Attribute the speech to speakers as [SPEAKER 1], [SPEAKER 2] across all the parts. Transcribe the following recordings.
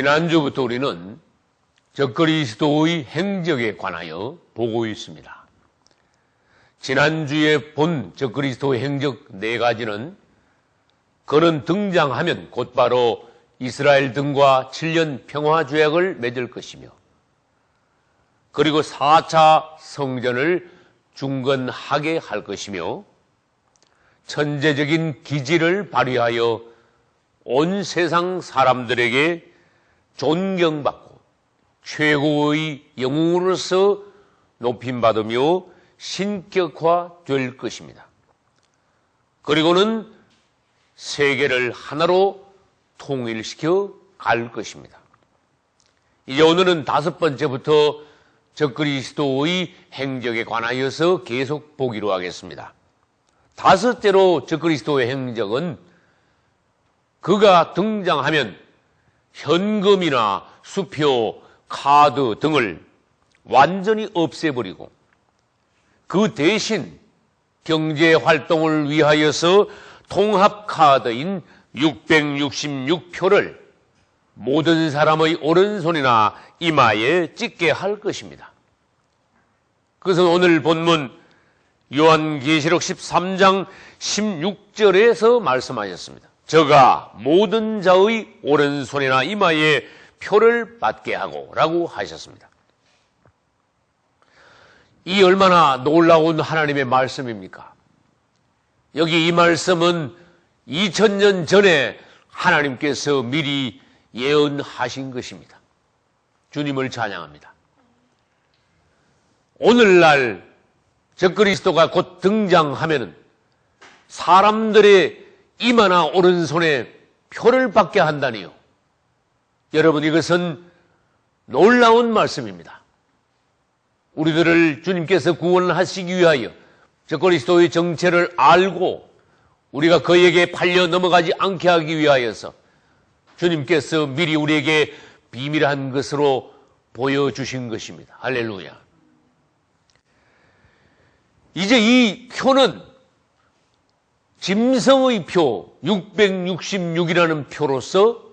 [SPEAKER 1] 지난주부터 우리는 적그리스도의 행적에 관하여 보고 있습니다. 지난주에 본 적그리스도의 행적 네 가지는 그는 등장하면 곧바로 이스라엘 등과 7년 평화 조약을 맺을 것이며 그리고 4차 성전을 중건하게 할 것이며 천재적인 기지를 발휘하여 온 세상 사람들에게 존경받고 최고의 영웅으로서 높임받으며 신격화 될 것입니다. 그리고는 세계를 하나로 통일시켜 갈 것입니다. 이제 오늘은 다섯 번째부터 적그리스도의 행적에 관하여서 계속 보기로 하겠습니다. 다섯째로 적그리스도의 행적은 그가 등장하면 현금이나 수표, 카드 등을 완전히 없애버리고 그 대신 경제 활동을 위하여서 통합 카드인 666표를 모든 사람의 오른손이나 이마에 찍게 할 것입니다. 그것은 오늘 본문 요한계시록 13장 16절에서 말씀하셨습니다. 저가 모든 자의 오른손이나 이마에 표를 받게 하고 라고 하셨습니다. 이 얼마나 놀라운 하나님의 말씀입니까? 여기 이 말씀은 2000년 전에 하나님께서 미리 예언하신 것입니다. 주님을 찬양합니다. 오늘날 적그리스도가 곧 등장하면은 사람들의 이마나 오른손에 표를 받게 한다니요. 여러분 이것은 놀라운 말씀입니다. 우리들을 주님께서 구원하시기 위하여 적그리스도의 정체를 알고 우리가 그에게 팔려 넘어가지 않게 하기 위하여서 주님께서 미리 우리에게 비밀한 것으로 보여주신 것입니다. 할렐루야. 이제 이 표는 짐승의 표 666이라는 표로서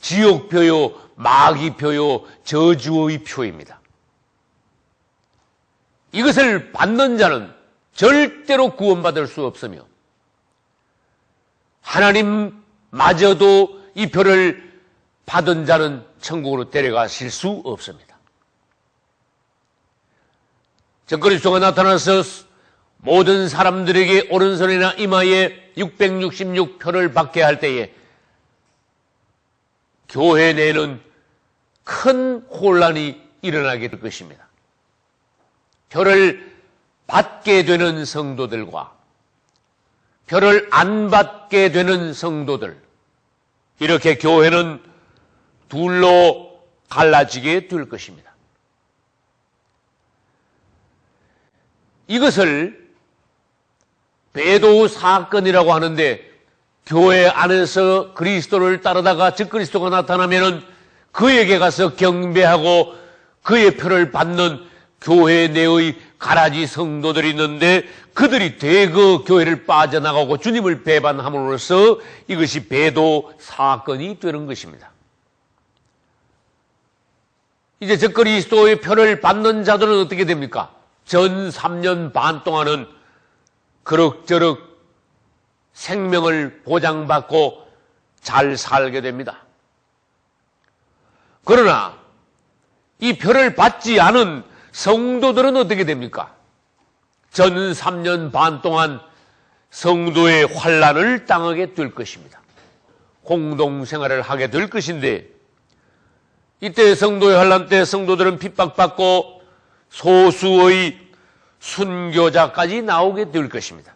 [SPEAKER 1] 지옥표요, 마귀표요, 저주의 표입니다. 이것을 받는 자는 절대로 구원받을 수 없으며 하나님마저도 이 표를 받은 자는 천국으로 데려가실 수 없습니다. 적그리스도가 나타나서 모든 사람들에게 오른손이나 이마에 666표를 받게 할 때에 교회 내에는 큰 혼란이 일어나게 될 것입니다. 표를 받게 되는 성도들과 표를 안 받게 되는 성도들 이렇게 교회는 둘로 갈라지게 될 것입니다. 이것을 배도 사건이라고 하는데 교회 안에서 그리스도를 따르다가 적그리스도가 나타나면은 그에게 가서 경배하고 그의 표를 받는 교회 내의 가라지 성도들이 있는데 그들이 대거 교회를 빠져나가고 주님을 배반함으로써 이것이 배도 사건이 되는 것입니다. 이제 적그리스도의 표를 받는 자들은 어떻게 됩니까? 전 3년 반 동안은 그럭저럭 생명을 보장받고 잘 살게 됩니다. 그러나 이 표를 받지 않은 성도들은 어떻게 됩니까? 전 3년 반 동안 성도의 환란을 당하게 될 것입니다. 공동생활을 하게 될 것인데 이때 성도의 환란 때 성도들은 핍박받고 소수의 순교자까지 나오게 될 것입니다.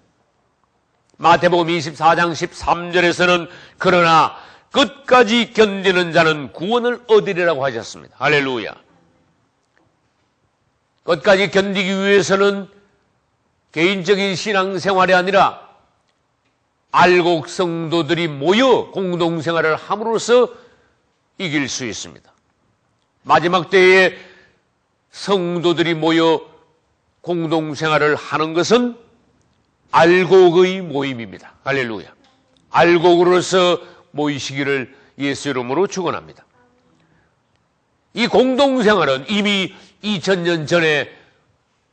[SPEAKER 1] 마태복음 24장 13절에서는 그러나 끝까지 견디는 자는 구원을 얻으리라고 하셨습니다. 할렐루야. 끝까지 견디기 위해서는 개인적인 신앙생활이 아니라 알곡 성도들이 모여 공동생활을 함으로써 이길 수 있습니다. 마지막 때에 성도들이 모여 공동생활을 하는 것은 알곡의 모임입니다. 할렐루야. 알곡으로서 모이시기를 예수 이름으로 축원합니다. 이 공동생활은 이미 2000년 전에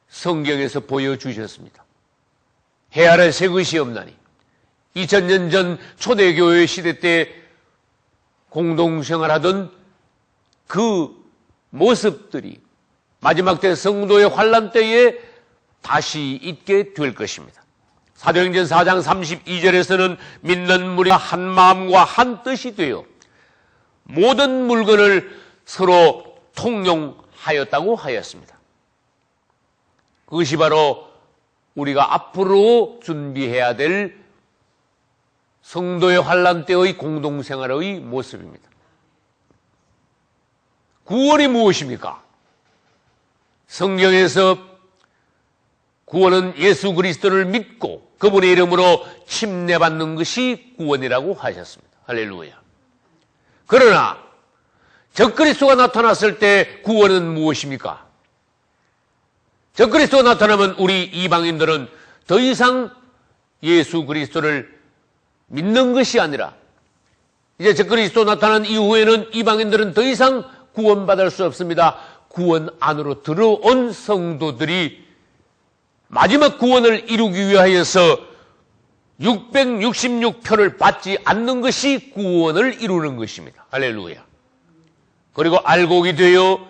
[SPEAKER 1] 성경에서 보여주셨습니다. 해 아래 새 것이 없나니 2000년 전 초대교회 시대 때 공동생활하던 그 모습들이 마지막 때 성도의 환란 때에 다시 있게 될 것입니다. 사도행전 4장 32절에서는 믿는 무리 한 마음과 한 뜻이 되어 모든 물건을 서로 통용하였다고 하였습니다. 그것이 바로 우리가 앞으로 준비해야 될 성도의 환란 때의 공동생활의 모습입니다. 구원이 무엇입니까? 성경에서 구원은 예수 그리스도를 믿고 그분의 이름으로 침례받는 것이 구원이라고 하셨습니다. 할렐루야. 그러나 적그리스도가 나타났을 때 구원은 무엇입니까? 적그리스도가 나타나면 우리 이방인들은 더 이상 예수 그리스도를 믿는 것이 아니라 이제 적그리스도 나타난 이후에는 이방인들은 더 이상 구원받을 수 없습니다. 구원 안으로 들어온 성도들이 마지막 구원을 이루기 위하여서 666표를 받지 않는 것이 구원을 이루는 것입니다. 할렐루야. 그리고 알곡이 되어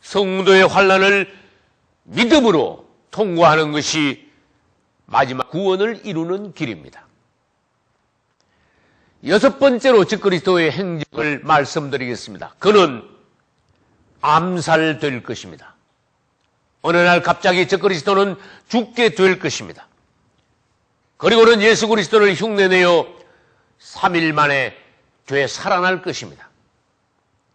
[SPEAKER 1] 성도의 환란을 믿음으로 통과하는 것이 마지막 구원을 이루는 길입니다. 여섯 번째로 적그리스도의 행적을 말씀드리겠습니다. 그는 암살될 것입니다. 어느 날 갑자기 적그리스도는 죽게 될 것입니다. 그리고는 예수 그리스도를 흉내내어 3일 만에 되에 살아날 것입니다.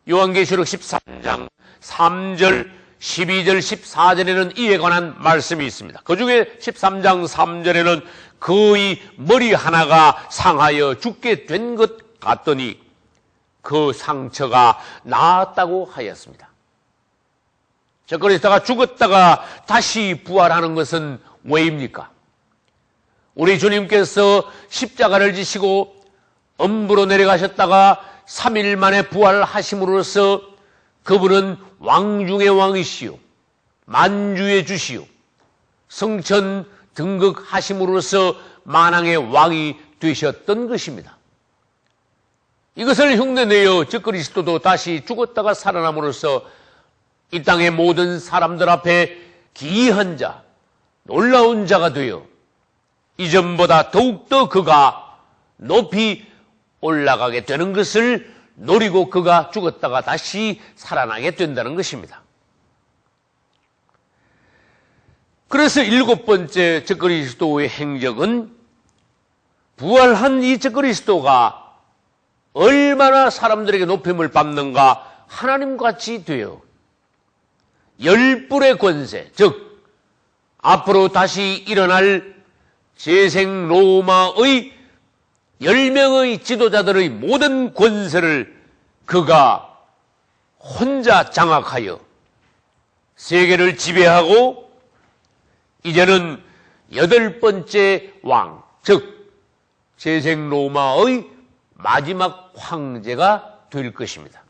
[SPEAKER 1] 요한계시록 13장 3절, 12절, 14절에는 이에 관한 말씀이 있습니다. 그 중에 13장 3절에는 그의 머리 하나가 상하여 죽게 된 것 같더니 그 상처가 나았다고 하였습니다. 저 그리스도가 죽었다가 다시 부활하는 것은 왜입니까? 우리 주님께서 십자가를 지시고 엄부로 내려가셨다가 3일 만에 부활하심으로써 그분은 왕 중의 왕이시요 만주의 주시요 성천 등극하심으로써 만왕의 왕이 되셨던 것입니다. 이것을 흉내내어 즉 그리스도도 다시 죽었다가 살아남으로써 이 땅의 모든 사람들 앞에 기이한 자, 놀라운 자가 되어 이전보다 더욱더 그가 높이 올라가게 되는 것을 노리고 그가 죽었다가 다시 살아나게 된다는 것입니다. 그래서 일곱 번째 적그리스도의 행적은 부활한 이 적그리스도가 얼마나 사람들에게 높임을 받는가 하나님 같이 되어 열불의 권세, 즉 앞으로 다시 일어날 재생 로마의 열 명의 지도자들의 모든 권세를 그가 혼자 장악하여 세계를 지배하고 이제는 여덟 번째 왕, 즉 재생 로마의 마지막 황제가 될 것입니다.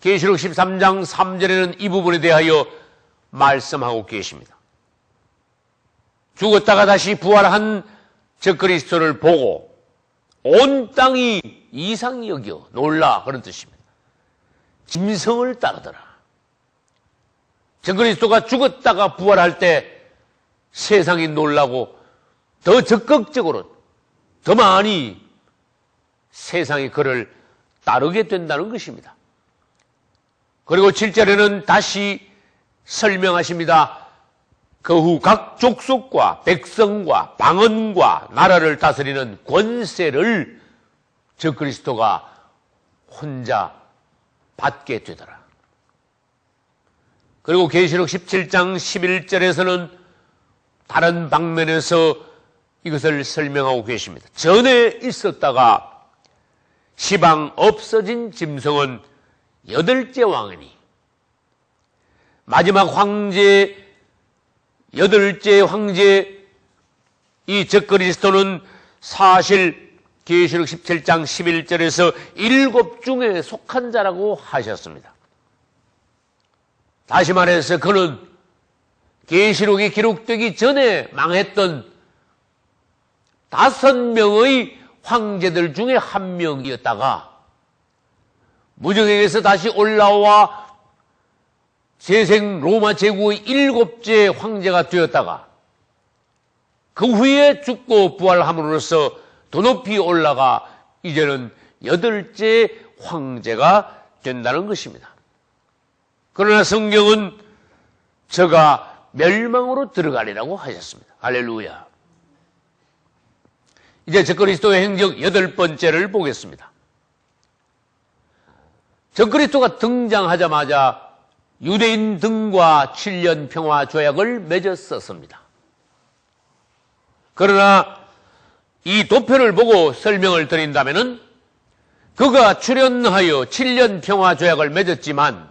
[SPEAKER 1] 계시록 13장 3절에는 이 부분에 대하여 말씀하고 계십니다. 죽었다가 다시 부활한 저 그리스도를 보고 온 땅이 이상히 여겨 놀라 그런 뜻입니다. 짐승을 따르더라. 저 그리스도가 죽었다가 부활할 때 세상이 놀라고 더 적극적으로 더 많이 세상이 그를 따르게 된다는 것입니다. 그리고 7절에는 다시 설명하십니다. 그 후 각 족속과 백성과 방언과 나라를 다스리는 권세를 저 그리스도가 혼자 받게 되더라. 그리고 계시록 17장 11절에서는 다른 방면에서 이것을 설명하고 계십니다. 전에 있었다가 시방 없어진 짐승은 여덟째 왕이니 마지막 황제 여덟째 황제 이 적그리스도는 사실 계시록 17장 11절에서 일곱 중에 속한 자라고 하셨습니다. 다시 말해서 그는 계시록이 기록되기 전에 망했던 다섯 명의 황제들 중에 한 명이었다가 무적에게서 다시 올라와 재생 로마 제국의 일곱째 황제가 되었다가 그 후에 죽고 부활함으로써 더 높이 올라가 이제는 여덟째 황제가 된다는 것입니다. 그러나 성경은 저가 멸망으로 들어가리라고 하셨습니다. 할렐루야. 이제 적그리스도의 행적 여덟 번째를 보겠습니다. 적그리스도가 등장하자마자 유대인 등과 7년 평화 조약을 맺었었습니다. 그러나 이 도표를 보고 설명을 드린다면 그가 출연하여 7년 평화 조약을 맺었지만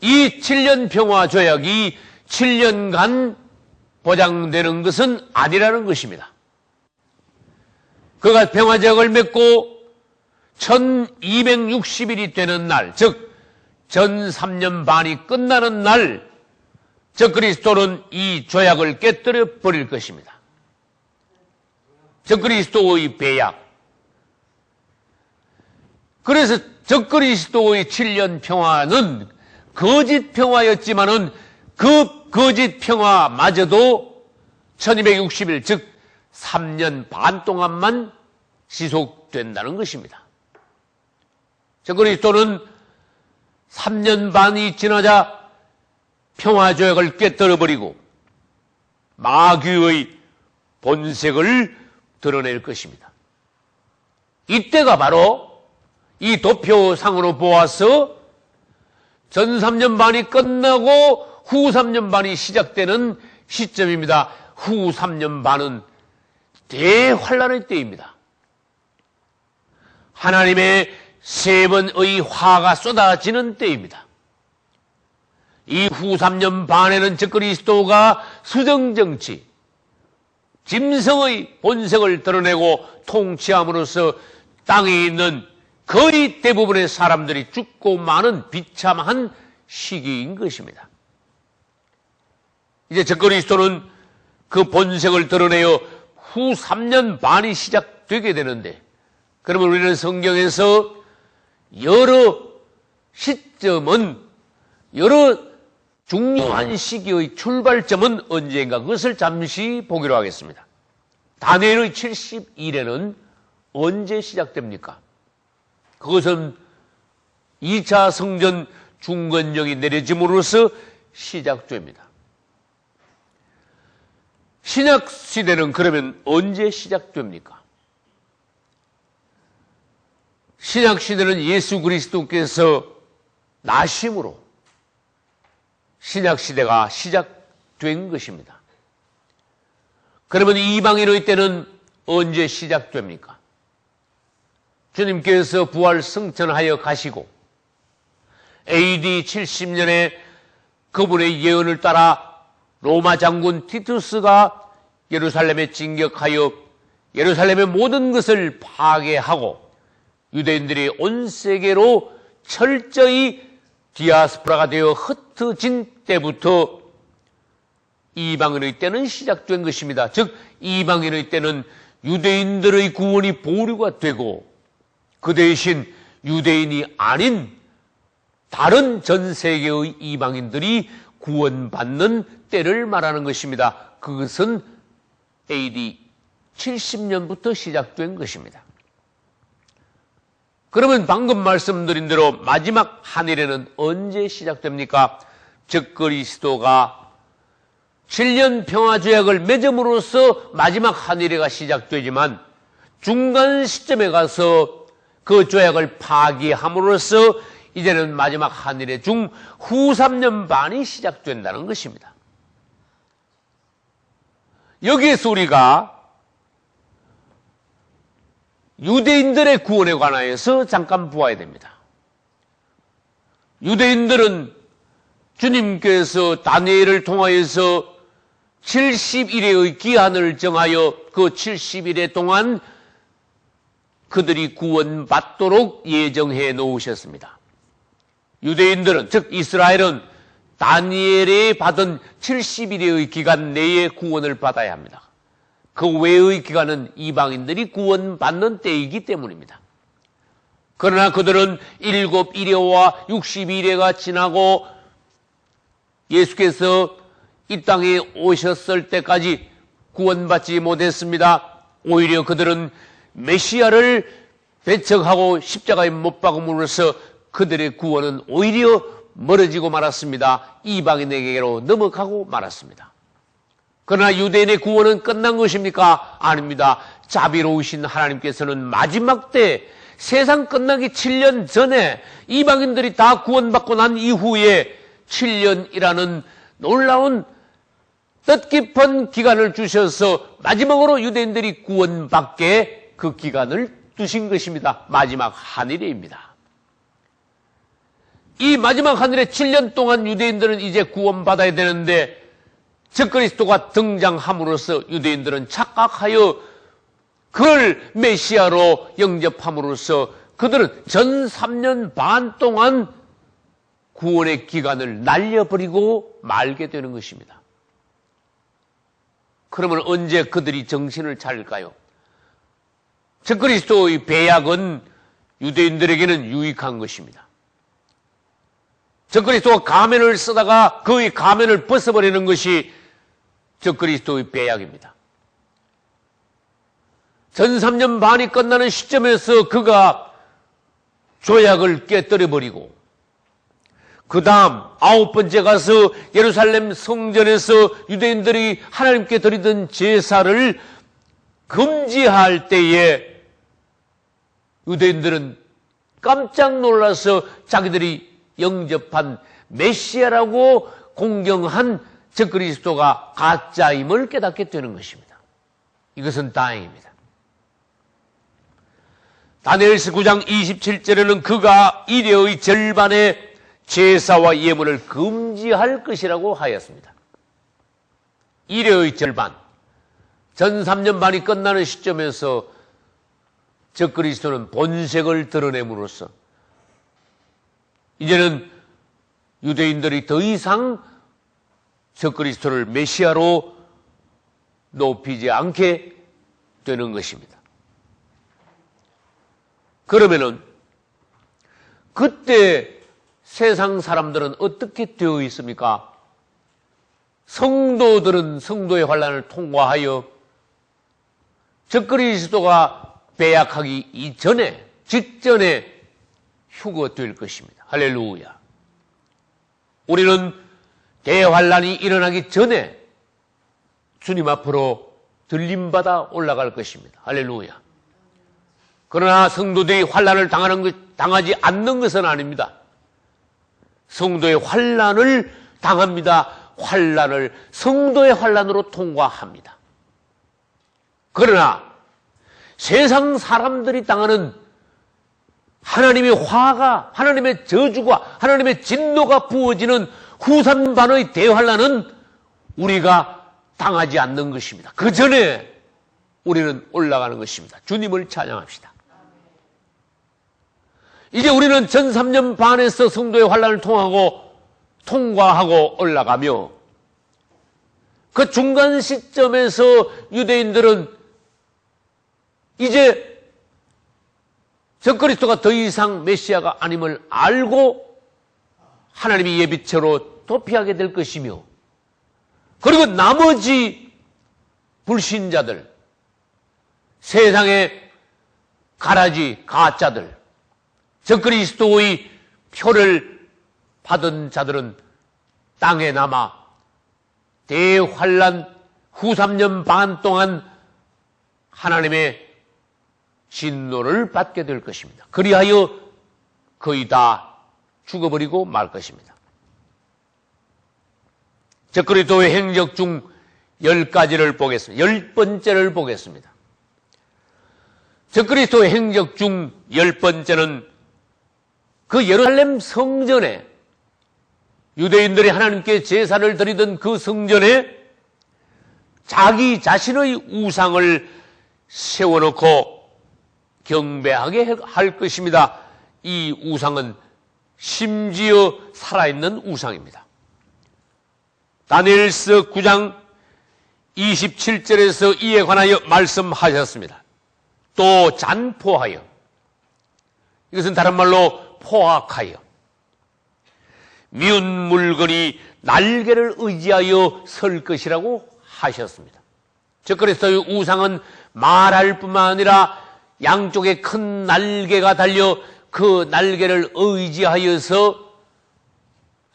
[SPEAKER 1] 이 7년 평화 조약이 7년간 보장되는 것은 아니라는 것입니다. 그가 평화 조약을 맺고 1260일이 되는 날, 즉, 전 3년 반이 끝나는 날, 저 그리스도는 이 조약을 깨뜨려 버릴 것입니다. 저 그리스도의 배약. 그래서 저 그리스도의 7년 평화는 거짓 평화였지만은 그 거짓 평화마저도 1260일, 즉 3년 반 동안만 지속된다는 것입니다. 저 그리스도는 3년 반이 지나자 평화조약을 깨뜨려버리고 마귀의 본색을 드러낼 것입니다. 이때가 바로 이 도표상으로 보아서 전 3년 반이 끝나고 후 3년 반이 시작되는 시점입니다. 후 3년 반은 대환란의 때입니다. 하나님의 세 번의 화가 쏟아지는 때입니다. 이후 3년 반에는 즉 그리스도가 수정정치, 짐승의 본색을 드러내고 통치함으로써 땅에 있는 거의 대부분의 사람들이 죽고 많은 비참한 시기인 것입니다. 이제 즉 그리스도는 그 본색을 드러내어 후 3년 반이 시작되게 되는데 그러면 우리는 성경에서 여러 시점은 여러 중요한 시기의 출발점은 언제인가 그것을 잠시 보기로 하겠습니다. 다니엘의 70일에는 언제 시작됩니까? 그것은 2차 성전 중건령이 내려짐으로써 시작됩니다. 신약 시대는 그러면 언제 시작됩니까? 신약 시대는 예수 그리스도께서 나심으로 신약 시대가 시작된 것입니다. 그러면 이방인의 때는 언제 시작됩니까? 주님께서 부활 승천하여 가시고 AD 70년에 그분의 예언을 따라 로마 장군 티투스가 예루살렘에 진격하여 예루살렘의 모든 것을 파괴하고 유대인들이 온 세계로 철저히 디아스포라가 되어 흩어진 때부터 이방인의 때는 시작된 것입니다. 즉 이방인의 때는 유대인들의 구원이 보류가 되고 그 대신 유대인이 아닌 다른 전 세계의 이방인들이 구원받는 때를 말하는 것입니다. 그것은 AD 70년부터 시작된 것입니다. 그러면 방금 말씀드린 대로 마지막 한일에는 언제 시작됩니까? 즉 그리스도가 7년 평화조약을 맺음으로써 마지막 한일회가 시작되지만 중간 시점에 가서 그 조약을 파기함으로써 이제는 마지막 한일회 중 후 3년 반이 시작된다는 것입니다. 여기에서 우리가 유대인들의 구원에 관하여서 잠깐 보아야 됩니다. 유대인들은 주님께서 다니엘을 통하여서 70일의 기한을 정하여 그 70일에 동안 그들이 구원받도록 예정해 놓으셨습니다. 유대인들은, 즉 이스라엘은 다니엘이 받은 70일의 기간 내에 구원을 받아야 합니다. 그 외의 기간은 이방인들이 구원받는 때이기 때문입니다. 그러나 그들은 일곱 일회와 60일회가 지나고 예수께서 이 땅에 오셨을 때까지 구원받지 못했습니다. 오히려 그들은 메시아를 배척하고 십자가에 못 박음으로써 그들의 구원은 오히려 멀어지고 말았습니다. 이방인에게로 넘어가고 말았습니다. 그러나 유대인의 구원은 끝난 것입니까? 아닙니다. 자비로우신 하나님께서는 마지막 때 세상 끝나기 7년 전에 이방인들이 다 구원받고 난 이후에 7년이라는 놀라운 뜻깊은 기간을 주셔서 마지막으로 유대인들이 구원받게 그 기간을 두신 것입니다. 마지막 한일에입니다. 이 마지막 하늘에 7년 동안 유대인들은 이제 구원받아야 되는데 적그리스도가 등장함으로써 유대인들은 착각하여 그걸 메시아로 영접함으로써 그들은 전 3년 반 동안 구원의 기간을 날려버리고 말게 되는 것입니다. 그러면 언제 그들이 정신을 차릴까요? 적그리스도의 배약은 유대인들에게는 유익한 것입니다. 적그리스도가 가면을 쓰다가 그의 가면을 벗어버리는 것이 적그리스도의 배약입니다. 전 3년 반이 끝나는 시점에서 그가 조약을 깨뜨려 버리고 그 다음 아홉 번째 가서 예루살렘 성전에서 유대인들이 하나님께 드리던 제사를 금지할 때에 유대인들은 깜짝 놀라서 자기들이 영접한 메시아라고 공경한 적그리스도가 가짜임을 깨닫게 되는 것입니다. 이것은 다행입니다. 다니엘스 9장 27절에는 그가 이래의 절반의 제사와 예물을 금지할 것이라고 하였습니다. 이래의 절반. 전 3년 반이 끝나는 시점에서 적 그리스도는 본색을 드러냄으로써 이제는 유대인들이 더 이상 적그리스도를 메시아로 높이지 않게 되는 것입니다. 그러면은 그때 세상 사람들은 어떻게 되어 있습니까? 성도들은 성도의 환란을 통과하여 적그리스도가 배약하기 이전에 직전에 휴거될 것입니다. 할렐루야. 우리는 대환란이 일어나기 전에 주님 앞으로 들림받아 올라갈 것입니다. 할렐루야. 그러나 성도들이 환란을 당하는 것, 당하지 않는 것은 아닙니다. 성도의 환란을 당합니다. 환란을 성도의 환란으로 통과합니다. 그러나 세상 사람들이 당하는 하나님의 화가 하나님의 저주가 하나님의 진노가 부어지는 후산반의 대환란은 우리가 당하지 않는 것입니다. 그 전에 우리는 올라가는 것입니다. 주님을 찬양합시다. 이제 우리는 전 3년 반에서 성도의 환란을 통하고 통과하고 올라가며 그 중간 시점에서 유대인들은 이제 적그리스도가 더 이상 메시아가 아님을 알고 하나님의 예비체로 도피하게 될 것이며 그리고 나머지 불신자들 세상의 가라지 가짜들 적그리스도의 표를 받은 자들은 땅에 남아 대환란 후 3년 반 동안 하나님의 진노를 받게 될 것입니다. 그리하여 거의 다 죽어버리고 말 것입니다. 적그리스도의 행적 중 열 가지를 보겠습니다. 열 번째를 보겠습니다. 적그리스도의 행적 중 열 번째는 그 예루살렘 성전에 유대인들이 하나님께 제사를 드리던 그 성전에 자기 자신의 우상을 세워놓고 경배하게 할 것입니다. 이 우상은 심지어 살아있는 우상입니다. 다니엘서 9장 27절에서 이에 관하여 말씀하셨습니다. 또 잔포하여 이것은 다른 말로 포악하여 미운 물건이 날개를 의지하여 설 것이라고 하셨습니다. 즉 그래서 우상은 말할 뿐만 아니라 양쪽에 큰 날개가 달려 그 날개를 의지하여서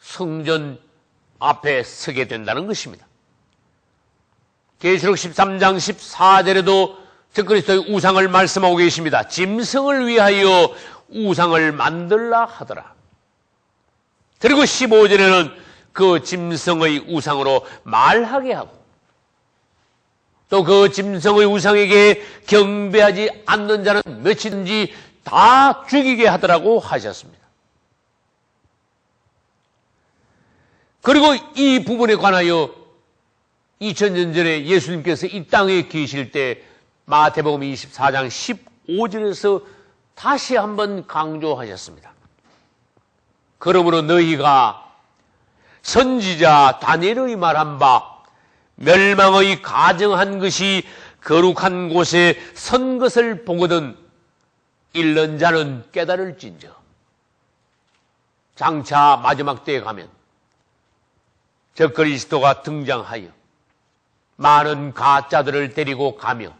[SPEAKER 1] 성전 앞에 서게 된다는 것입니다. 계시록 13장 14절에도 적그리스도의 우상을 말씀하고 계십니다. 짐승을 위하여 우상을 만들라 하더라. 그리고 15절에는 그 짐승의 우상으로 말하게 하고 또 그 짐승의 우상에게 경배하지 않는 자는 며칠든지 다 죽이게 하더라고 하셨습니다. 그리고 이 부분에 관하여 2000년 전에 예수님께서 이 땅에 계실 때 마태복음 24장 15절에서 다시 한번 강조하셨습니다. 그러므로 너희가 선지자 다니엘의 말한 바 멸망의 가정한 것이 거룩한 곳에 선 것을 보거든 잃는 자는 깨달을진저. 장차 마지막 때에 가면 저 그리스도가 등장하여 많은 가짜들을 데리고 가며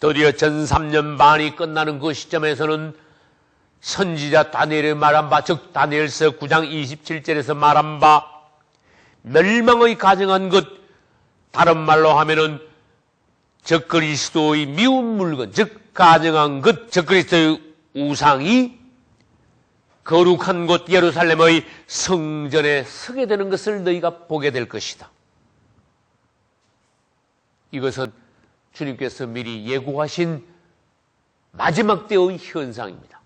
[SPEAKER 1] 드디어 전 3년 반이 끝나는 그 시점에서는 선지자 다니엘의 말한 바, 즉 다니엘서 9장 27절에서 말한 바 멸망의 가정한 것 다른 말로 하면은 적 그리스도의 미운 물건, 즉 가정한 것, 적 그리스도의 우상이 거룩한 곳 예루살렘의 성전에 서게 되는 것을 너희가 보게 될 것이다. 이것은 주님께서 미리 예고하신 마지막 때의 현상입니다.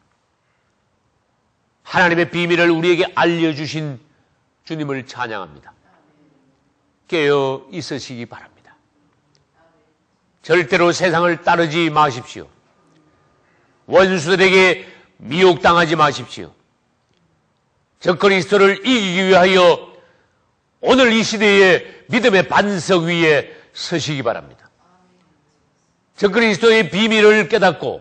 [SPEAKER 1] 하나님의 비밀을 우리에게 알려주신 주님을 찬양합니다. 깨어 있으시기 바랍니다. 절대로 세상을 따르지 마십시오. 원수들에게 미혹당하지 마십시오. 저 그리스도를 이기기 위하여 오늘 이 시대에 믿음의 반석 위에 서시기 바랍니다. 저 그리스도의 비밀을 깨닫고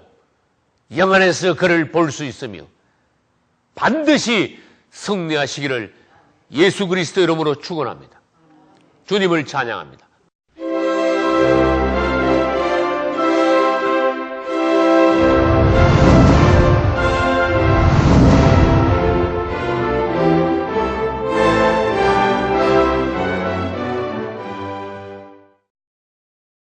[SPEAKER 1] 영안에서 그를 볼 수 있으며 반드시 승리하시기를 예수 그리스도 이름으로 축원합니다. 주님을 찬양합니다.